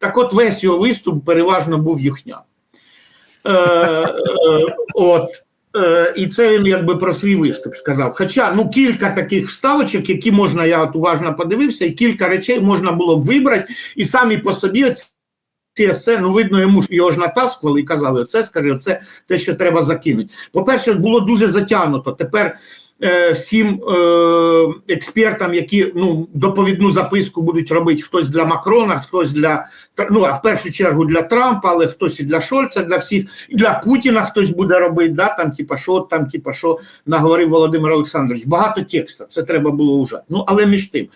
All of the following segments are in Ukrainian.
Так от весь його виступ переважно був юхня. Е, е, от. Е, і це він якби про свій виступ сказав. Хоча ну кілька таких вставочок, які можна, я от уважно подивився, і кілька речей можна було б вибрати, і самі по собі ці есе, ну видно, йому ж його ж натаскували і казали: оце скажи, оце те, що треба закинути. По-перше, було дуже затягнуто. Тепер всім е, експертам, які ну доповідну записку будуть робити хтось для Макрона, хтось для ну а в першу чергу для Трампа, але хтось і для Шольца, для всіх, і для Путіна хтось буде робити. Да, там, типа, що там, типа, що наговорив Володимир Олександрович. Багато текста, це треба було ужати. Ну але між тим.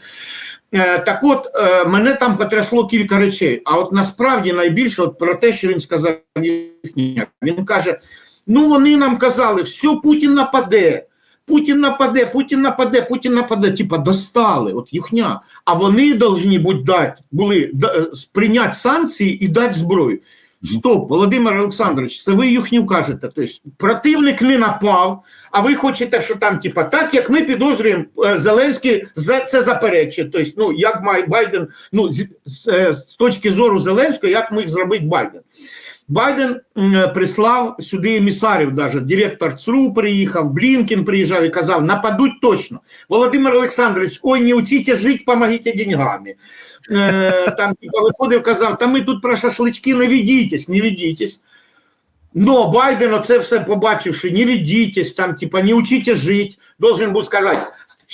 Е, Так от е, мене там потрясло кілька речей. А от насправді найбільше от про те, що він сказав, він каже: ну вони нам казали, все, Путін нападе. Путін нападе, Путін нападе, Путін нападе. Типа достали, от їхня. А вони повинні дати, були да, прийняти санкції і дати зброю. Стоп, Володимир Олександрович, це ви юхню кажете. Тобто противник не напав, а ви хочете, що там, типа, так як ми підозрюємо, е, Зеленський це заперечує. Тобто, ну як має Байден, ну з, з, е, з точки зору Зеленського, як міг зробити Байден. Байден прислав сюди емісарів, навіть директор ЦРУ приїхав, Блінкін приїжджав і казав, нападуть точно. Володимир Олександрович, ой, не учите жити, помогите деньгами. Е, там типа, виходив, казав, та ми тут про шашлички не ведітесь, не ведітесь. Но Байден оце все побачивши, не ведітесь, там, типа, не учите жити, должен був сказати,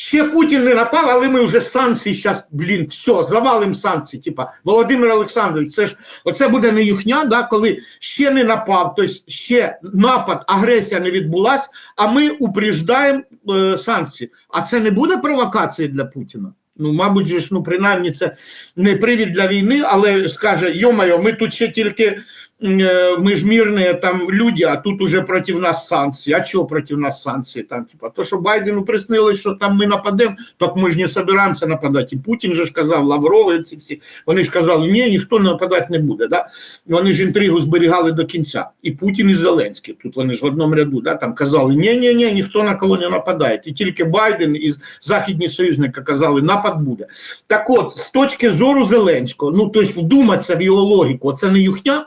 Ще Путін не напав, але ми вже санкції зараз, блін, все, завалимо санкції. Типа Володимир Олександрович, це ж оце буде не юхня, да, коли ще не напав, тобто ще напад, агресія не відбулась, а ми упреждаємо е, санкції. А це не буде провокації для Путіна? Ну, мабуть, ж, ну принаймні це не привід для війни, але скаже: йо-моє, ми тут ще тільки мы ж мирные там люди, а тут уже проти нас санкції. А чого проти нас санкції? Там, типа, то, що Байдену приснилось, що там ми нападемо, так ми ж не собираємося нападати. І Путін же ж казав, Лавров, ці всі, вони ж казали, ні, ніхто нападати не буде. Да? Вони ж інтригу зберігали до кінця. І Путін, і Зеленський, тут вони ж в одному ряду, да, там казали, ні, ні, ні, ніхто на кого не нападає. І тільки Байден і західні союзники казали, напад буде. Так от, з точки зору Зеленського, ну, тобто вдуматися в його логіку, це не юхня,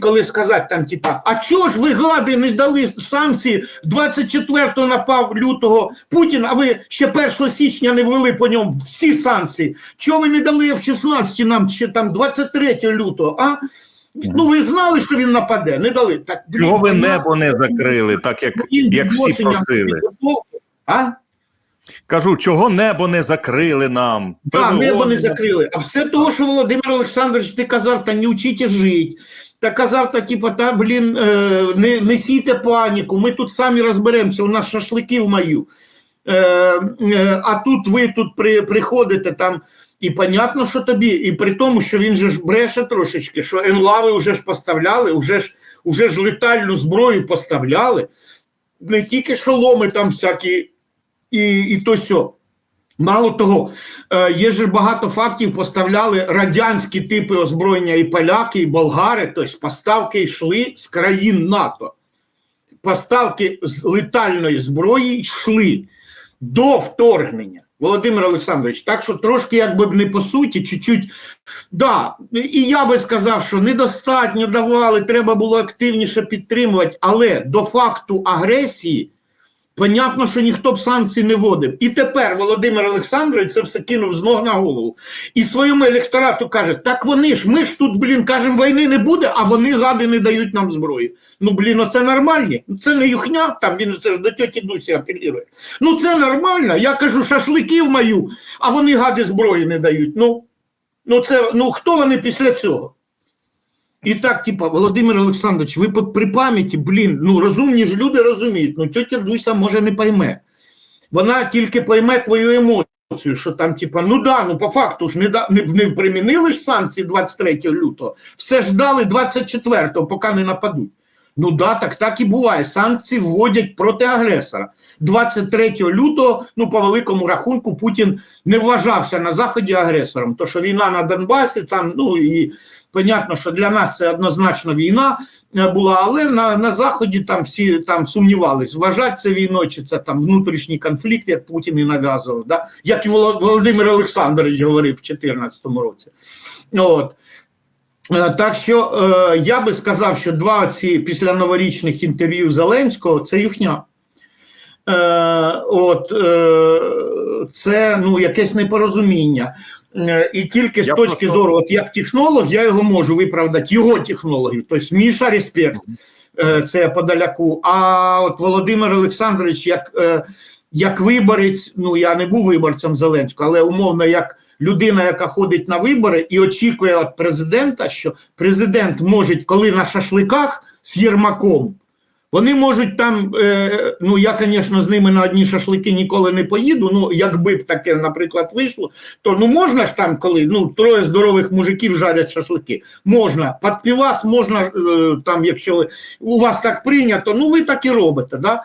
коли сказати там, типа, а чого ж ви гади не здали санкції 24-го напав лютого Путін, а ви ще 1 січня не ввели по ньому всі санкції? Чого ви не дали в 16 нам ще там 23 лютого? а? Ну ви знали, що він нападе, не дали. Так, блін, Чого ви небо не закрили, так як, як всі просили? А? Кажу, чого небо не закрили нам? Так, небо не закрили. А все того, що Володимир Олександрович, ти казав, та не вчите жити. Та казав, та типу, та блін, е, не несійте паніку, ми тут самі розберемося, у нас шашлики в маю. Е, е, а тут ви тут при, приходите там, і понятно, що тобі, і при тому, що він же ж бреше трошечки, що енлави вже ж поставляли, вже ж вже ж летальну зброю поставляли, не тільки шоломи там всякі, і і то сьо. Мало того, е, є ж багато фактів, поставляли радянські типи озброєння і поляки, і болгари, тобто поставки йшли з країн НАТО. Поставки з летальної зброї йшли до вторгнення. Володимир Олександрович, так що трошки, якби не по суті, чуть-чуть, да, і я би сказав, що недостатньо давали, треба було активніше підтримувати, але до факту агресії. Понятно, що ніхто б санкцій не вводив. І тепер Володимир Олександрович це все кинув з ног на голову. І своєму електорату каже: так вони ж, ми ж тут, блін, кажемо, війни не буде, а вони гади не дають нам зброї. Ну, блін, оце нормально. Це не юхня, там він це ж до тьоті Дусі апелірує. Ну це нормально. Я кажу, шашликів маю, а вони гади зброї не дають. Ну, ну це ну хто вони після цього? І так, типа, Володимир Олександрович, ви при пам'яті, блін, ну розумні ж люди розуміють, ну тетя Дуся може не пойме. Вона тільки пойме твою емоцію, що там, типа, ну да, ну по факту ж не не, не примінили ж санкції 23 лютого, все ж дали 24-го, поки не нападуть. Ну да, так так і буває. Санкції вводять проти агресора. 23 лютого, ну по великому рахунку, Путін не вважався на заході агресором. То що війна на Донбасі, там, ну і Понятно, що для нас це однозначно війна е, була, але на на Заході там всі там сумнівались, вважати це війною, чи це там внутрішній конфлікт, як Путін і нав'язував, да? як і Володимир Олександрович говорив в 2014 році. От. Е, Так що е, я би сказав, що два ці після новорічних інтерв'ю Зеленського це юхня. Е, от е, це ну якесь непорозуміння. Е, І тільки з точки просто- зору, от як технолог, я його можу виправдати, його технологів. Тобто Міша респект, е, це я подаляку. А от Володимир Олександрович, як, е, як виборець, ну я не був виборцем Зеленського, але умовно, як людина, яка ходить на вибори і очікує від президента, що президент може, коли на шашликах з Єрмаком. Вони можуть там, е, ну я, звісно, з ними на одні шашлики ніколи не поїду. Ну, якби б таке, наприклад, вийшло, то ну можна ж там, коли ну троє здорових мужиків жарять шашлики. Можна, під півас можна, е, там, якщо у вас так прийнято, ну ви так і робите. Да?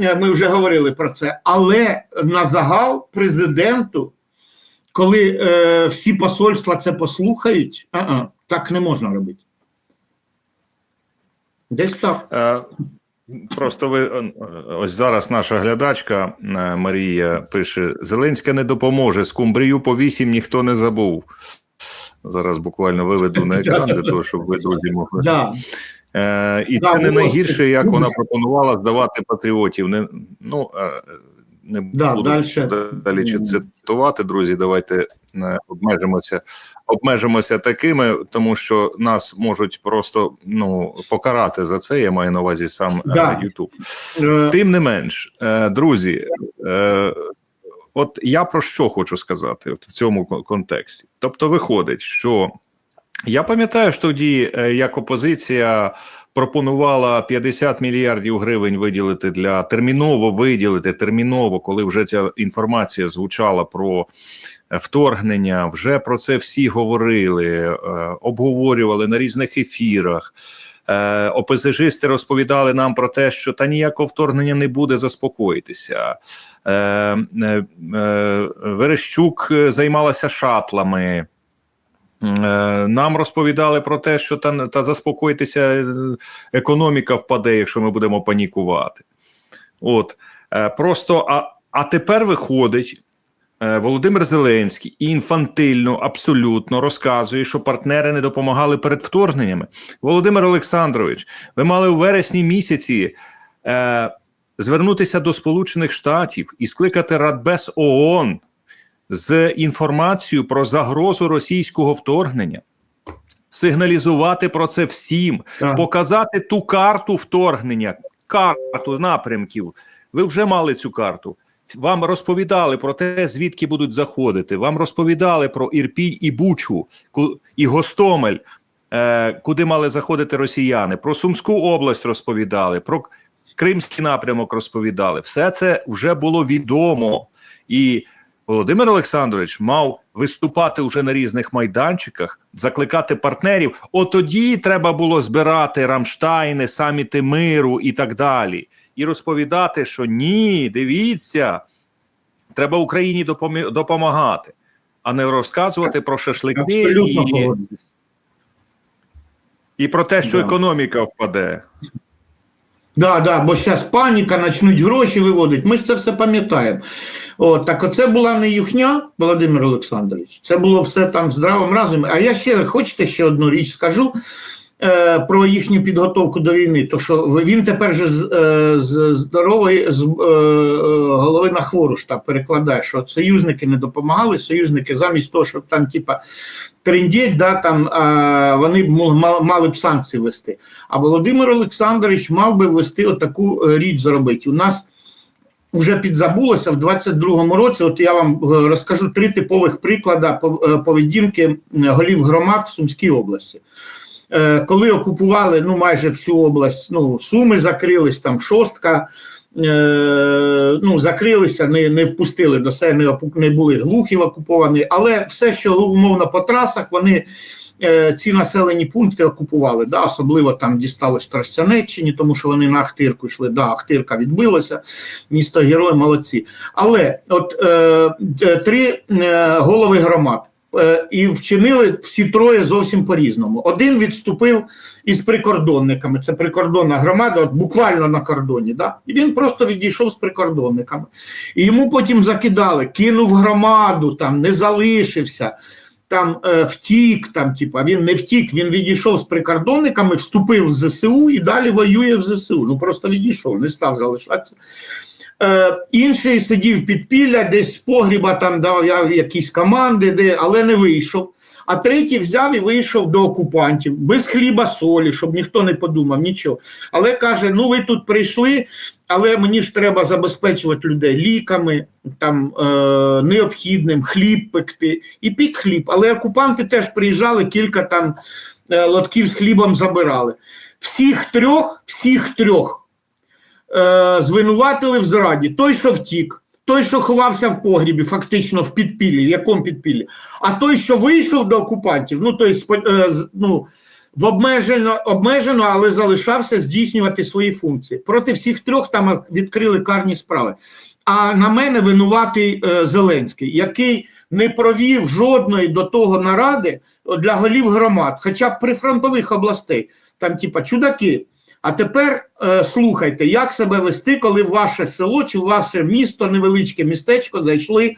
Е, Ми вже говорили про це. Але на загал президенту, коли е, всі посольства це послухають, а-а, так не можна робити. Десь так. Просто ви е, ось зараз наша глядачка е, Марія пише: Зеленська не допоможе. Скумбрію по вісім ніхто не забув. Зараз буквально виведу на екран для того, щоб ви друзі могли. Да. Е, і Да, це не найгірше, як вона пропонувала здавати патріотів. Не, ну, е, не Да, буду дальше. далі чи цитувати, друзі. Давайте обмежимося, обмежимося такими, тому що нас можуть просто ну, покарати за це. Я маю на увазі сам Да. е, Ютуб. Е, Тим не менш, е, друзі, от я про що хочу сказати от в цьому контексті. Тобто, виходить, що я пам'ятаю, що тоді як опозиція пропонувала 50 мільярдів гривень виділити для терміново виділити терміново, коли вже ця інформація звучала про е, вторгнення. Вже про це всі говорили, е, обговорювали на різних ефірах. Е, ОПЗЖисти розповідали нам про те, що та ніякого вторгнення не буде заспокоїтися. Верещук займалася шатлами. Е, Нам розповідали про те, що та, та заспокойтеся, е, економіка впаде, якщо ми будемо панікувати. От е, просто а, а тепер виходить. Володимир Зеленський інфантильно абсолютно розказує, що партнери не допомагали перед вторгненнями. Володимир Олександрович, ви мали у вересні місяці е, звернутися до Сполучених Штатів і скликати Радбез ООН з інформацією про загрозу російського вторгнення, сигналізувати про це всім, так. показати ту карту вторгнення, карту напрямків. Ви вже мали цю карту. Вам розповідали про те, звідки будуть заходити. Вам розповідали про Ірпінь і Бучу і Гостомель, е, куди мали заходити росіяни. Про Сумську область розповідали, про Кримський напрямок розповідали. Все це вже було відомо. І Володимир Олександрович мав виступати вже на різних майданчиках, закликати партнерів. От тоді треба було збирати Рамштайни, саміти миру і так далі. І розповідати, що ні, дивіться, треба Україні допомі- допомагати, а не розказувати про шашлики Абсолютно і, і про те, що економіка впаде. Да, да, бо зараз паніка, почнуть гроші виводити. Ми ж це все пам'ятаємо. От, так оце була не юхня, Володимир Олександрович. Це було все там в здравому разумі. А я ще хочете ще одну річ скажу е, про їхню підготовку до війни. То що він тепер же з, е, з здорової з е, голови на хвору ж так перекладає, що союзники не допомагали, союзники замість того, щоб там, типа, трендіть, да, там е, вони б мали, б санкції вести. А Володимир Олександрович мав би ввести отаку е, річ зробити. У нас вже підзабулося в 22-му році. От я вам е, розкажу три типових приклади е, поведінки голів громад в Сумській області. Коли окупували ну майже всю область, ну суми закрились, там шостка. Е, Ну, закрилися, не не впустили до себе, не, не були глухів окуповані, але все, що умовно по трасах, вони е, ці населені пункти окупували. Да, особливо там дісталось Тростянеччині, тому що вони на Ахтирку йшли. Да, Ахтирка відбилася, місто герой, молодці. Але от е, три е, голови громад. Е, І вчинили всі троє зовсім по-різному. Один відступив із прикордонниками. Це прикордонна громада, от буквально на кордоні. Да? І він просто відійшов з прикордонниками. І йому потім закидали, кинув громаду, там не залишився. там е, втік, там, типа, він не втік, він відійшов з прикордонниками, вступив в ЗСУ і далі воює в ЗСУ. Ну просто відійшов, не став залишатися. Е, інший сидів під підпілля, десь з погріба там дав я- якісь команди, де, але не вийшов. А третій взяв і вийшов до окупантів без хліба солі, щоб ніхто не подумав, нічого. Але каже: ну ви тут прийшли, але мені ж треба забезпечувати людей ліками, там е, необхідним, хліб пекти і пік хліб. Але окупанти теж приїжджали, кілька там е, лотків з хлібом забирали. Всіх трьох, всіх трьох е, звинуватили в зраді. Той, що втік, той, що ховався в погрібі, фактично в підпіллі, в якому підпіллі, а той, що вийшов до окупантів, ну той е, ну, в обмежено, обмежено, але залишався здійснювати свої функції. Проти всіх трьох там відкрили карні справи. А на мене винуватий е, Зеленський, який не провів жодної до того наради для голів громад, хоча б прифронтових областей, там, типа, чудаки. А тепер е, слухайте, як себе вести, коли ваше село чи ваше місто, невеличке містечко зайшли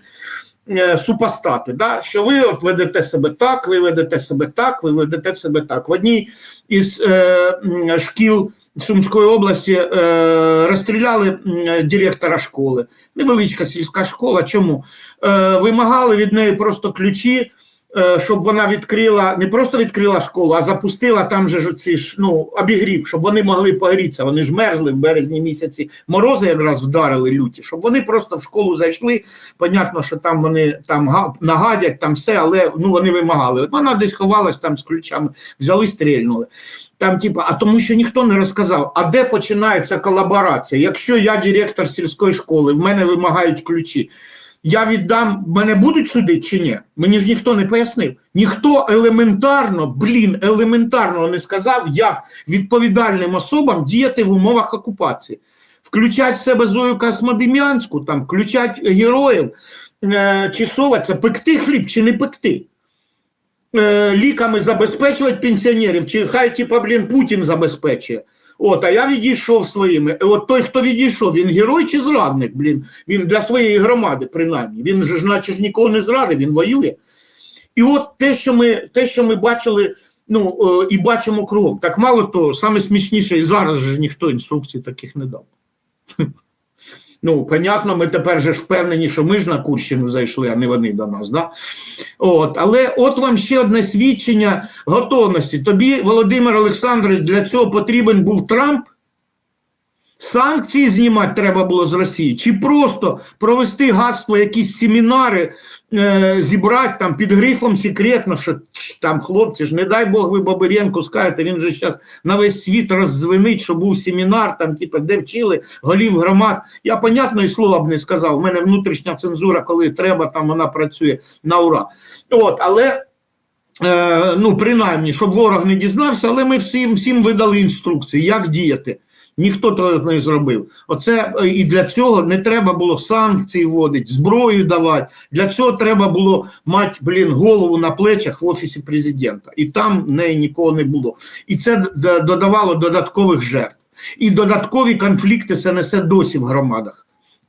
е, супостати. Да? Що ви от ведете себе так, ви ведете себе так, ви ведете себе так. В одній із е, шкіл Сумської області е, розстріляли директора школи. Невеличка сільська школа. Чому? Е, вимагали від неї просто ключі. Е, Щоб вона відкрила, не просто відкрила школу, а запустила там же ж ці ж ну обігрів, щоб вони могли погрітися. Вони ж мерзли в березні місяці. Морози якраз вдарили люті, щоб вони просто в школу зайшли. Понятно, що там вони там га- нагадять, там все, але ну вони вимагали. Вона десь ховалась там з ключами, взяли, стрільнули. Там, типа, а тому, що ніхто не розказав, а де починається колаборація? Якщо я директор сільської школи, в мене вимагають ключі. Я віддам, мене будуть судити чи ні? Мені ж ніхто не пояснив. Ніхто елементарно, блін, елементарно не сказав, як відповідальним особам діяти в умовах окупації. Включать в себе Зою Космодем'янську, там, включать героїв е, чи соваться, пекти хліб чи не пекти. Е, ліками забезпечувати пенсіонерів, чи хай, типа, блін, Путін забезпечує. От, а я відійшов своїми. От той, хто відійшов, він герой чи зрадник, блін, він для своєї громади, принаймні. Він же ж наче ж нікого не зрадив, він воює. І от те, що ми, те, що ми бачили, ну е, і бачимо кругом. Так мало того, саме смішніше, і зараз же ж ніхто інструкцій таких не дав. Ну, понятно, ми тепер же ж впевнені, що ми ж на Курщину зайшли, а не вони до нас. Да? От, але от вам ще одне свідчення готовності. Тобі, Володимир Олександрович, для цього потрібен був Трамп. Санкції знімати треба було з Росії, чи просто провести гадство, якісь семінари, е, зібрати там під грифом секретно, що там хлопці ж, не дай Бог, ви Бабиренку скажете, він же зараз на весь світ роздзвенить, що був семінар, там, типу, де вчили голів громад. Я, понятно, і слова б не сказав. У мене внутрішня цензура, коли треба, там вона працює на ура. От, але. Е, ну, принаймні, щоб ворог не дізнався, але ми всім всім видали інструкції, як діяти. Ніхто того не зробив. Оце е, і для цього не треба було санкції вводити, зброю давати. Для цього треба було мати блін, голову на плечах в офісі президента. І там неї нікого не було. І це додавало додаткових жертв. І додаткові конфлікти це несе досі в громадах.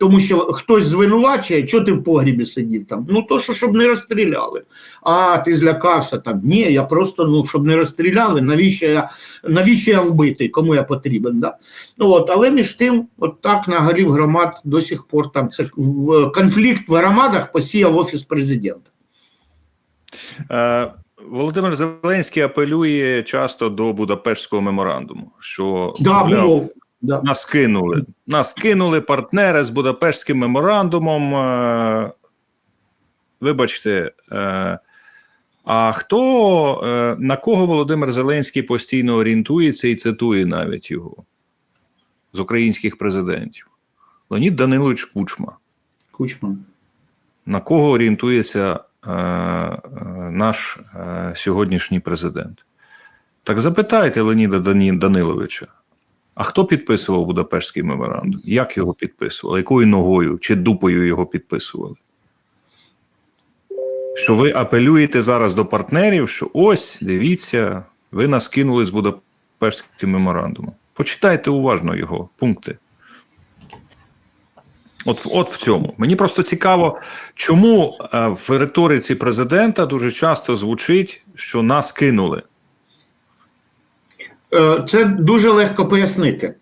Тому що хтось звинувачує, що ти в погрібі сидів там. Ну то що щоб не розстріляли. А ти злякався там. Ні, я просто ну щоб не розстріляли. Навіщо я навіщо я вбитий? Кому я потрібен? Да? Ну, От, але між тим, от так на голів громад до сих пор там це в конфлікт в громадах посіяв офіс президента. Е, Володимир Зеленський апелює часто до Будапештського меморандуму, що Да, мовляв. Да. нас кинули. Нас кинули партнери з Будапештським меморандумом. Е, вибачте, е, а хто е, на кого Володимир Зеленський постійно орієнтується і цитує навіть його з українських президентів? Леонід Данилович Кучма. Кучман. На кого орієнтується е, наш е, сьогоднішній президент? Так запитайте Леоніда Даниловича, а хто підписував Будапештський меморандум? Як його підписували? Якою ногою чи дупою його підписували? Що ви апелюєте зараз до партнерів, що ось, дивіться, ви нас кинули з Будапештським меморандумом. Почитайте уважно його пункти. От, от в цьому. Мені просто цікаво, чому е, в риториці президента дуже часто звучить, що нас кинули. Е, Це дуже легко пояснити.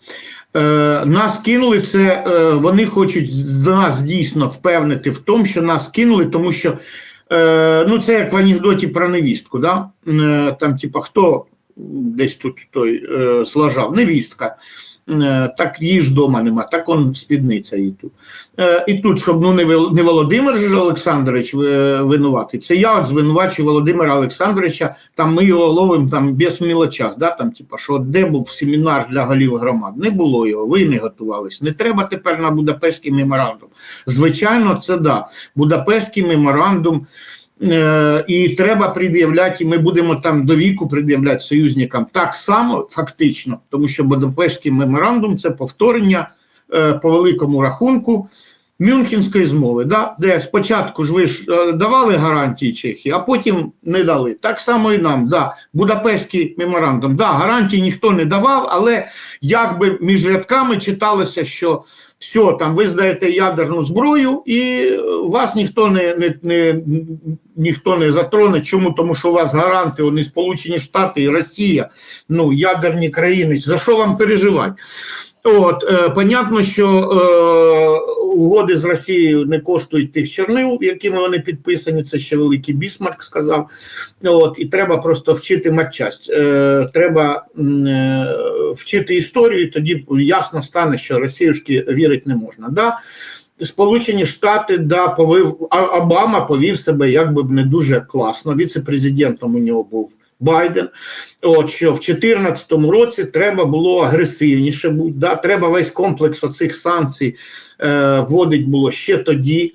Е, Нас кинули, це е, вони хочуть нас дійсно впевнити в тому, що нас кинули, тому що ну це як в анекдоті про невістку. Да? Там, типа, хто десь тут той е, слажав, невістка. Е, Так її ж дома нема, так он спідниця і тут. Е, І тут, щоб ну не Володимир же Олександрович е, винуватий, це я звинувачую Володимира Олександровича, там ми його ловимо там без мілочах, да, там, типа, що де був семінар для голів громад, не було його, ви не готувались. Не треба тепер на Будапештський меморандум. Звичайно, це да. Будапештський меморандум. Е, І треба пред'являти, і ми будемо там до віку пред'являти союзникам. Так само, фактично, тому що Будапештський меморандум це повторення е, по великому рахунку Мюнхенської змови, да? де спочатку ж ви ж е, давали гарантії Чехії, а потім не дали. Так само і нам. Да. Будапештський меморандум. Да, гарантії ніхто не давав, але якби між рядками читалося, що все, там ви здаєте ядерну зброю, і е, вас ніхто не, не, не, ніхто не затроне. Чому? Тому що у вас гаранти, вони Сполучені Штати і Росія, ну, ядерні країни. За що вам переживати? От, е, понятно, що е, угоди з Росією не коштують тих чернил, якими вони підписані. Це ще великий Бісмарк сказав. От, і треба просто вчити матчасть. Е, треба е, вчити історію, тоді ясно стане, що Росіюшки вірити не можна. Да? Сполучені Штати да повив а Обама повів себе якби не дуже класно. Віце-президентом у нього був Байден. От що в 2014 році треба було агресивніше бути. Да? Треба весь комплекс оцих санкцій е, вводить було ще тоді.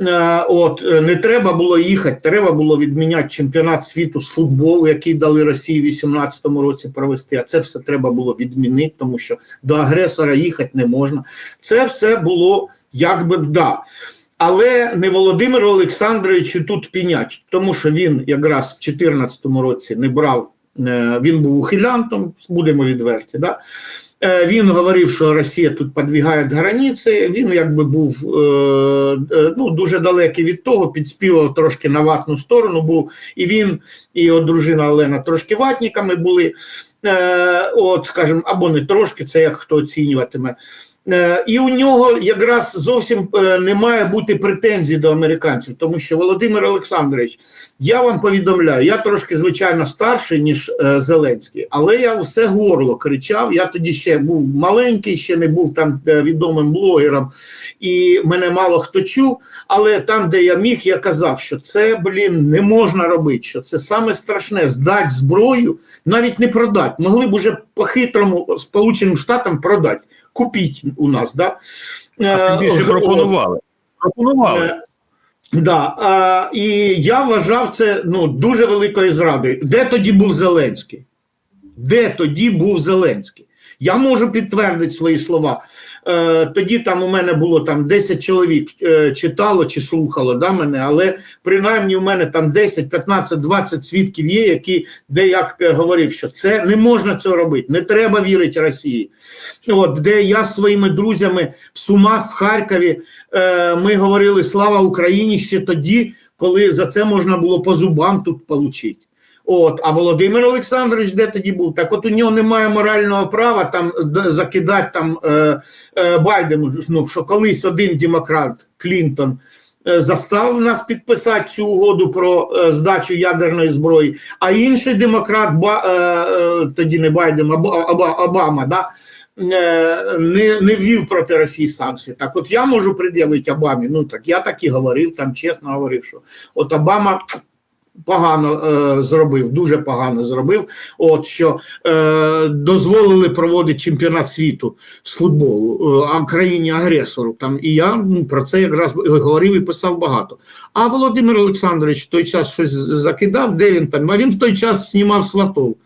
Е, От е, не треба було їхати, треба було відміняти чемпіонат світу з футболу, який дали Росії в 2018 році провести. А це все треба було відмінити, тому що до агресора їхати не можна. Це все було якби б да. Але не Володимиру Олександровичу тут пінять, тому що він якраз в 2014 році не брав, е, він був ухилянтом, будемо відверті. Да? Е, Він говорив, що Росія тут подвігає границі. Він якби був е, ну, дуже далекий від того, підспівав трошки на ватну сторону. Був і він, і його дружина Олена трошки ватниками були. От, скажімо, або не трошки, це як хто оцінюватиме. Е, І у нього якраз зовсім е, не має бути претензій до американців, тому що Володимир Олександрович, я вам повідомляю, я трошки звичайно старший, ніж е, Зеленський, але я все горло кричав. Я тоді ще був маленький, ще не був там відомим блогером, і мене мало хто чув. Але там, де я міг, я казав, що це блін не можна робити. Що це саме страшне здати зброю, навіть не продати. Могли б уже по-хитрому Сполученим Штатам продати. Купіть у нас, да? А Е, більше пропонували. Пропонували. Е, Да, а, і я вважав це ну, дуже великою зрадою. Де тоді був Зеленський? Де тоді був Зеленський? Я можу підтвердити свої слова. Е, тоді там у мене було там 10 чоловік е, читало чи слухало да, мене, але принаймні у мене там 10, 15, 20 свідків є, які де я е, говорив, що це не можна цього робити, не треба вірити Росії. От де я з своїми друзями в Сумах, в Харкові, е, ми говорили слава Україні ще тоді, коли за це можна було по зубам тут отримати. От, а Володимир Олександрович де тоді був? Так от у нього немає морального права там закидати там е, е, Байдену, ну, що колись один демократ Клінтон е, заставив нас підписати цю угоду про е, здачу ядерної зброї, а інший демократ, ба, е, е, тоді не Байден, а Ба- Оба- Обама, да, е, не, не ввів проти Росії санкції. Так от я можу пред'явити Обамі, ну так я так і говорив, там чесно говорив, що от Обама погано е, зробив, дуже погано зробив. От що е, дозволили проводити чемпіонат світу з футболу е, країні агресору. Там і я ну, про це якраз говорив і писав багато. А Володимир Олександрович в той час щось закидав, де він там? А він в той час знімав сватов.